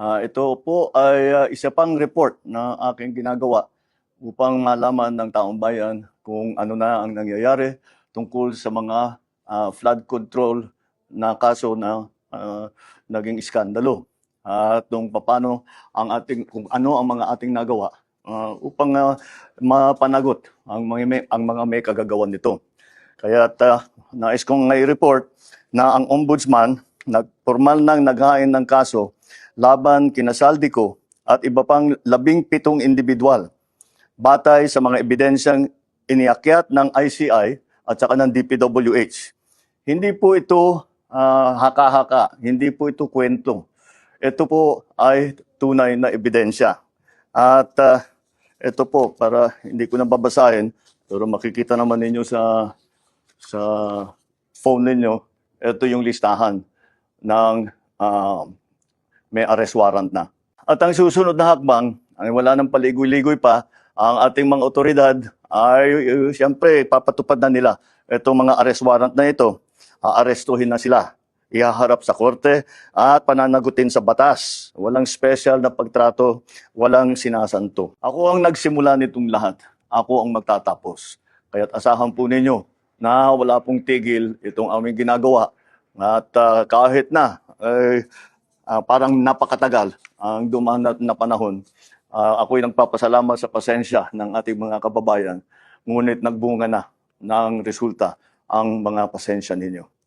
Ah, ito po ay ah, isa pang report na aking ginagawa upang malaman ng taong bayan kung ano na ang nangyayari tungkol sa mga ah, flood control na kaso na ah, naging iskandalo at kung paano ang ating kung ano ang mga ating nagawa ah, upang ah, mapanagot ang mga may, ang mga may kagagawan nito. Kaya uh, nais kong i-report na ang ombudsman nagpormal nang naghain ng kaso laban kina Saldico at iba pang labing pitong individual batay sa mga ebidensyang iniakyat ng ICI at saka ng DPWH. Hindi po ito ah, haka-haka, hindi po ito kwento. Ito po ay tunay na ebidensya. At ah, ito po, para hindi ko na babasahin, pero makikita naman ninyo sa sa phone ninyo, ito yung listahan ng ah, may arrest warrant na. At ang susunod na hakbang, ay wala nang paligoy-ligoy pa, ang ating mga otoridad ay uh, siyempre papatupad na nila itong mga arrest warrant na ito. Aarestuhin na sila, ihaharap sa korte at pananagutin sa batas. Walang special na pagtrato, walang sinasanto. Ako ang nagsimula nitong lahat. Ako ang magtatapos. Kaya't asahan po ninyo na wala pong tigil itong aming ginagawa. At ah, kahit na, eh, ah, parang napakatagal ang dumaan na, na panahon. Ah, ako'y nagpapasalamat sa pasensya ng ating mga kababayan. Ngunit nagbunga na ng resulta ang mga pasensya ninyo.